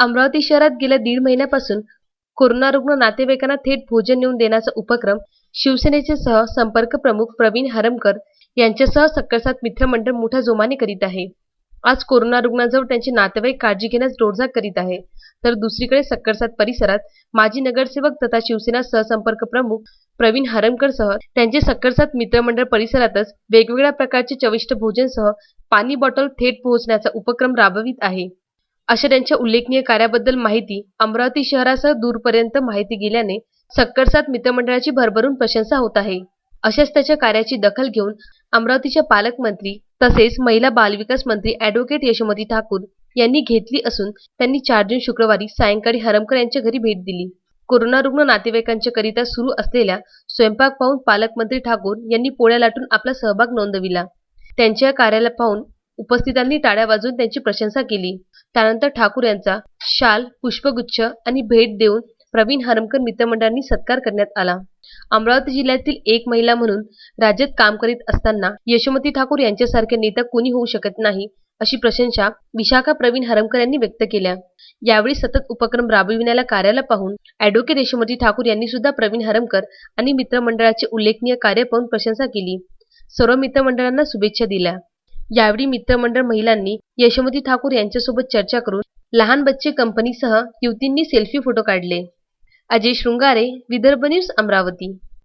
अमरावती शहरात गेल्या दीड महिन्यापासून कोरोना रुग्ण नातेवाईकांना थेट भोजन नेऊन देण्याचा उपक्रम शिवसेनेचे सह संपर्क प्रमुख प्रवीण हरमकर यांच्यासह सक्करसात मित्रमंडळ मोठ्या जोमाने करीत आहे. आज कोरोना रुग्णाजवळ त्यांचे नातेवाईक काळजी घेण्यास डोळझाक करीत आहे. तर दुसरीकडे सक्करसात परिसरात माजी नगरसेवक तथा शिवसेना सहसंपर्क प्रमुख प्रवीण हरमकर सह त्यांचे सक्करसात मित्रमंडळ परिसरातच वेगवेगळ्या प्रकारचे चविष्ट भोजनसह पाणी बॉटल थेट पोहोचण्याचा उपक्रम राबवित आहे. अशा त्यांच्या उल्लेखनीय कार्याबद्दल माहिती अमरावती शहरासह दूरपर्यंत माहिती गेल्याने सक्करसात मित्रमंडळाची भरभरून प्रशंसा होत आहे. अशाच त्याच्या कार्याची दखल घेऊन अमरावतीच्या पालकमंत्री तसेच महिला बालविकास मंत्री अॅडव्होकेट यशोमती ठाकूर यांनी घेतली असून त्यांनी चार जून शुक्रवारी सायंकाळी हरमकर यांच्या घरी भेट दिली. कोरोना रुग्ण नातेवाईकांच्या करिता सुरू असलेल्या स्वयंपाक पाहून पालकमंत्री ठाकूर यांनी पोळ्या लाटून आपला सहभाग नोंदविला. त्यांच्या कार्याला पाहून उपस्थितांनी टाळ्या वाजवून त्यांची प्रशंसा केली. त्यानंतर ठाकूर यांचा शाल पुष्पगुच्छ आणि भेट देऊन प्रवीण हरमकर मित्रमंडळांनी सत्कार करण्यात आला. अमरावती जिल्ह्यातील एक महिला म्हणून राज्यात काम करीत असताना यशोमती ठाकूर यांच्यासारखे नेता कोणी होऊ शकत नाही अशी प्रशंसा विशाखा प्रवीण हरमकर यांनी व्यक्त केल्या. यावेळी सतत उपक्रम राबविण्याला कार्याला पाहून अॅडव्होकेट यशोमती ठाकूर यांनी सुद्धा प्रवीण हरमकर आणि मित्रमंडळाचे उल्लेखनीय कार्य पाहून प्रशंसा केली. सर्व मित्रमंडळांना शुभेच्छा दिल्या. यावेळी मित्रमंडळ महिलांनी यशोमती ठाकूर यांच्यासोबत चर्चा करून लहान बच्चे कंपनीसह युवतींनी सेल्फी फोटो काढले. अजय शृंगारे विदर्भ न्यूज अमरावती.